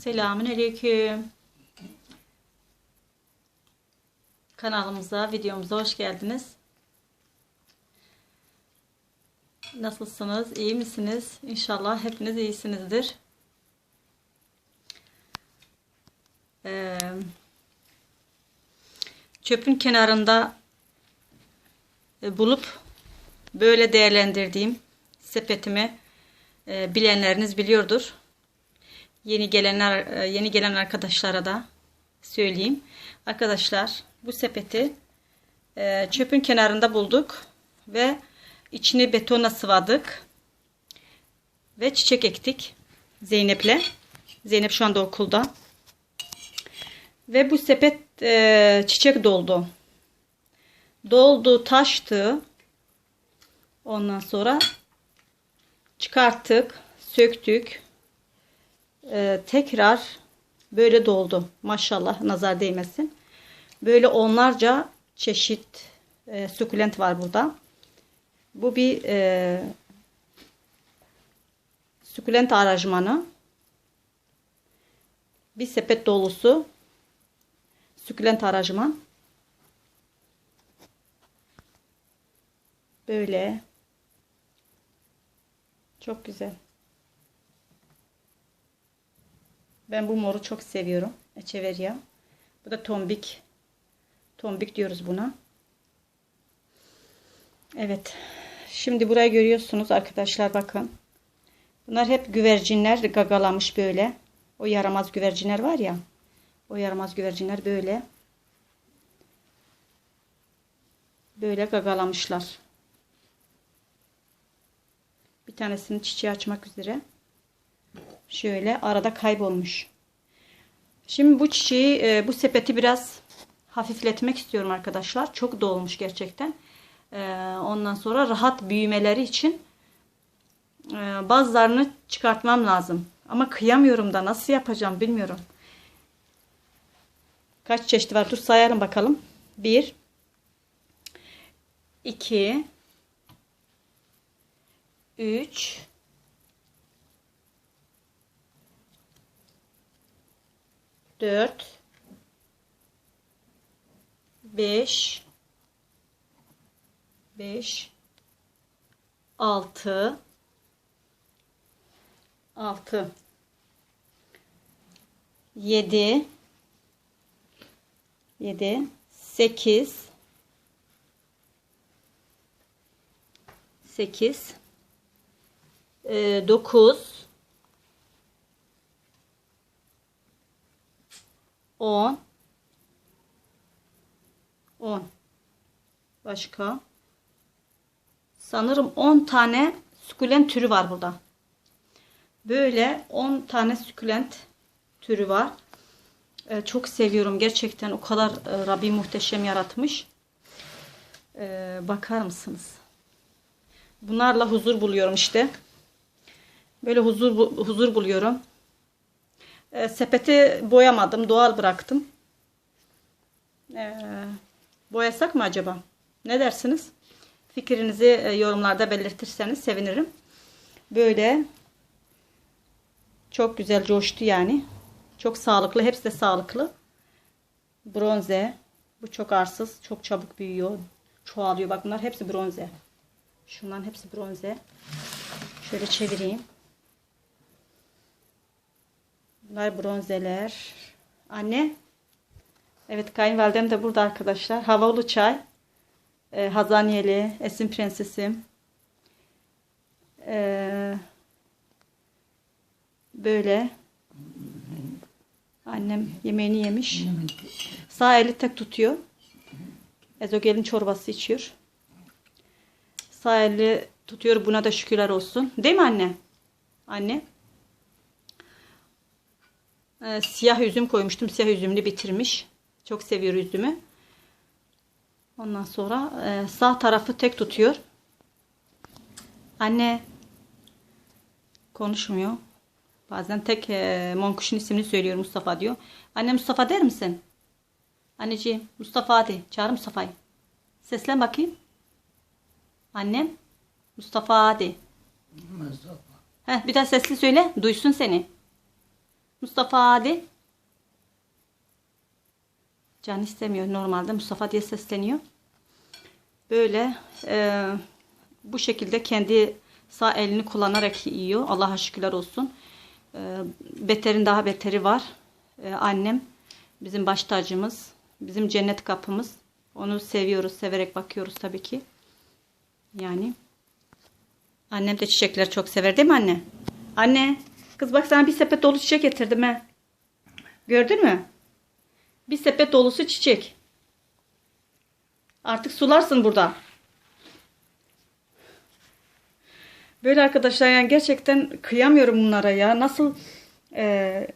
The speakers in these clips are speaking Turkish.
Selamünaleyküm. Kanalımıza, videomuza hoş geldiniz. Nasılsınız? İyi misiniz? İnşallah hepiniz iyisinizdir. Ee, çöpün kenarında e, bulup böyle değerlendirdiğim sepetimi e, bilenleriniz biliyordur. Yeni gelenler e, yeni gelen arkadaşlara da söyleyeyim. Arkadaşlar bu sepeti e, çöpün kenarında bulduk ve içini betona sıvadık ve çiçek ektik Zeynep'le. Zeynep şu anda okulda. Ve bu sepet e, çiçek doldu. Doldu, taştı. Ondan sonra çıkarttık, söktük. Ee, tekrar böyle doldu. Maşallah nazar değmesin. Böyle onlarca çeşit e, sukulent var burada. Bu bir e, sukulent aranjmanı. Bir sepet dolusu sukulent aranjman. Böyle. Çok güzel. Ben bu moru çok seviyorum. Echeveria. Bu da tombik. Tombik diyoruz buna. Evet. Şimdi burayı görüyorsunuz arkadaşlar bakın. Bunlar hep güvercinler gagalamış böyle. O yaramaz güvercinler var ya. O yaramaz güvercinler böyle. Böyle gagalamışlar. Bir tanesini çiçeği açmak üzere. Şöyle arada kaybolmuş. Şimdi bu çiçeği, e, bu sepeti biraz hafifletmek istiyorum arkadaşlar. Çok dolmuş gerçekten. E, ondan sonra rahat büyümeleri için e, bazılarını çıkartmam lazım. Ama kıyamıyorum da nasıl yapacağım bilmiyorum. Kaç çeşit var? Dur sayalım bakalım. 1 2 3 4 5 5 6 6 7 7 8 8 9 10 10 başka? Sanırım 10 tane sukulent türü var burada. Böyle 10 tane sukulent türü var. Ee, çok seviyorum. Gerçekten o kadar e, Rabbim muhteşem yaratmış. Ee, bakar mısınız? Bunlarla huzur buluyorum işte. Böyle huzur huzur buluyorum e, sepeti boyamadım. Doğal bıraktım. E, boyasak mı acaba? Ne dersiniz? Fikrinizi e, yorumlarda belirtirseniz sevinirim. Böyle çok güzel coştu yani. Çok sağlıklı. Hepsi de sağlıklı. Bronze. Bu çok arsız. Çok çabuk büyüyor. Çoğalıyor. Bak bunlar hepsi bronze. Şunların hepsi bronze. Şöyle çevireyim. Bunlar bronzeler. Anne. Evet kayınvalidem de burada arkadaşlar. Havalı çay. E, Hazanyeli. Esin prensesim. E, böyle. Annem yemeğini yemiş. Sağ eli tek tutuyor. Ezogelin çorbası içiyor. Sağ eli tutuyor. Buna da şükürler olsun. Değil mi anne? Anne e, siyah üzüm koymuştum. Siyah üzümlü bitirmiş. Çok seviyor üzümü. Ondan sonra e, sağ tarafı tek tutuyor. Anne konuşmuyor. Bazen tek e, Monkuş'un ismini söylüyor Mustafa diyor. Anne Mustafa der misin? Anneciğim Mustafa hadi. Çağır Mustafa'yı. Seslen bakayım. Annem Mustafa hadi. Mustafa. Heh, bir daha sesli söyle. Duysun seni. Mustafa hadi. Can istemiyor normalde. Mustafa diye sesleniyor. Böyle e, bu şekilde kendi sağ elini kullanarak yiyor. Allah'a şükürler olsun. E, beterin daha beteri var. E, annem bizim baş tacımız. Bizim cennet kapımız. Onu seviyoruz. Severek bakıyoruz tabii ki. Yani. Annem de çiçekleri çok sever değil mi anne? Anne. Kız bak sana bir sepet dolu çiçek getirdim he. Gördün mü? Bir sepet dolusu çiçek. Artık sularsın burada. Böyle arkadaşlar yani gerçekten kıyamıyorum bunlara ya. Nasıl e,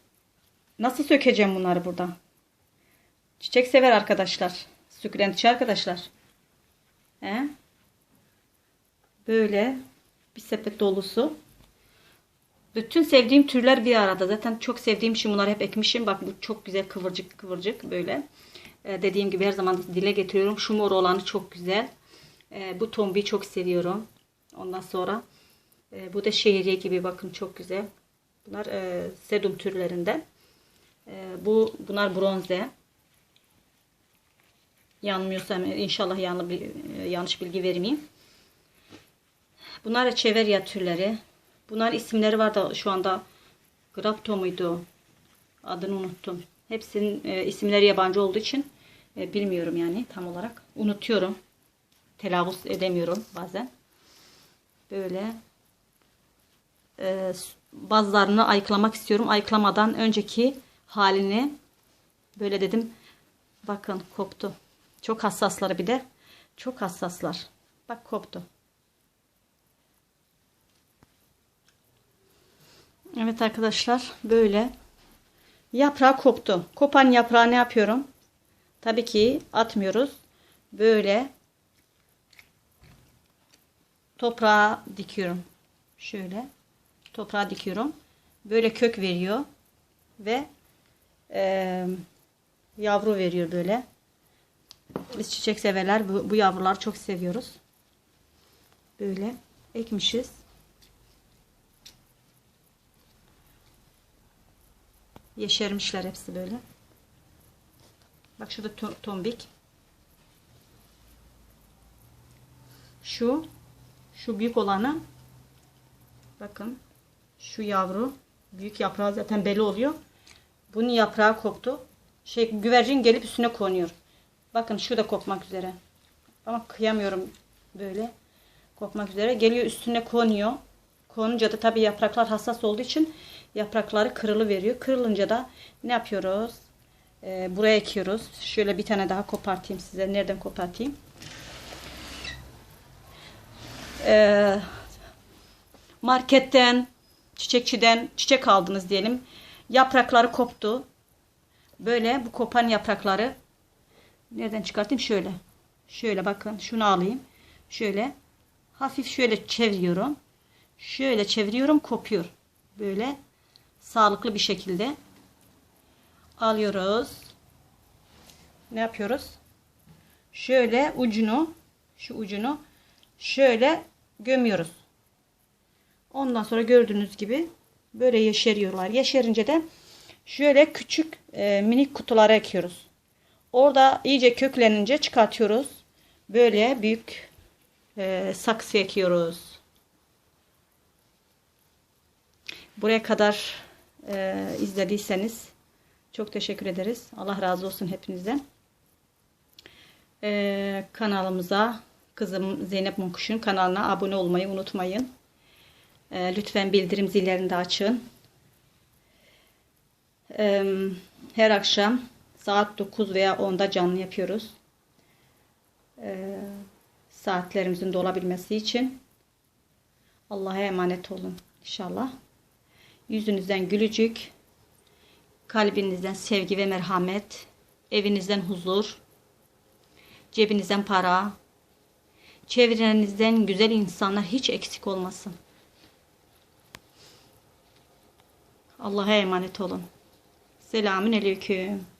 nasıl sökeceğim bunları burada? Çiçek sever arkadaşlar. Sükülentçi arkadaşlar. He? Böyle bir sepet dolusu. Bütün sevdiğim türler bir arada. Zaten çok sevdiğim için bunları hep ekmişim. Bak bu çok güzel kıvırcık kıvırcık böyle. Ee, dediğim gibi her zaman dile getiriyorum. Şu mor olanı çok güzel. Ee, bu tombiyi çok seviyorum. Ondan sonra e, bu da şehriye gibi bakın çok güzel. Bunlar e, sedum türlerinden. E, bu bunlar bronze. Yanmıyorsam inşallah yanlı e, yanlış bilgi vermeyeyim. Bunlar çeverya türleri. Bunlar isimleri var da şu anda Grapto muydu? Adını unuttum. Hepsinin e, isimleri yabancı olduğu için e, bilmiyorum yani tam olarak. Unutuyorum. Telaffuz edemiyorum bazen. Böyle e, bazılarını ayıklamak istiyorum. Ayıklamadan önceki halini böyle dedim. Bakın koptu. Çok hassasları bir de. Çok hassaslar. Bak koptu. Evet arkadaşlar böyle yaprağı koptu. Kopan yaprağı ne yapıyorum? Tabii ki atmıyoruz. Böyle toprağa dikiyorum. Şöyle toprağa dikiyorum. Böyle kök veriyor ve e, yavru veriyor böyle. Biz çiçek severler bu, bu yavruları çok seviyoruz. Böyle ekmişiz. Yeşermişler hepsi böyle. Bak şurada to tombik. Şu şu büyük olanı bakın şu yavru büyük yaprağı zaten belli oluyor. Bunun yaprağı koptu. Şey güvercin gelip üstüne konuyor. Bakın şu da kopmak üzere. Ama kıyamıyorum böyle kopmak üzere. Geliyor üstüne konuyor. Konunca da tabii yapraklar hassas olduğu için yaprakları kırılı veriyor. Kırılınca da ne yapıyoruz? Ee, buraya ekiyoruz. Şöyle bir tane daha kopartayım size. Nereden kopartayım? Ee, marketten, çiçekçiden çiçek aldınız diyelim. Yaprakları koptu. Böyle bu kopan yaprakları nereden çıkartayım? Şöyle. Şöyle bakın. Şunu alayım. Şöyle hafif şöyle çeviriyorum. Şöyle çeviriyorum kopuyor. Böyle sağlıklı bir şekilde alıyoruz. Ne yapıyoruz? Şöyle ucunu şu ucunu şöyle gömüyoruz. Ondan sonra gördüğünüz gibi böyle yeşeriyorlar. Yeşerince de şöyle küçük e, minik kutulara ekiyoruz. Orada iyice köklenince çıkartıyoruz. Böyle büyük e, saksı ekiyoruz. Buraya kadar e, izlediyseniz çok teşekkür ederiz. Allah razı olsun hepinizden. E, kanalımıza kızım Zeynep Munkuş'un kanalına abone olmayı unutmayın. E, lütfen bildirim zillerini de açın. E, her akşam saat 9 veya 10'da canlı yapıyoruz. E, saatlerimizin dolabilmesi için Allah'a emanet olun inşallah. Yüzünüzden gülücük, kalbinizden sevgi ve merhamet, evinizden huzur, cebinizden para, çevrenizden güzel insanlar hiç eksik olmasın. Allah'a emanet olun. Selamün aleyküm.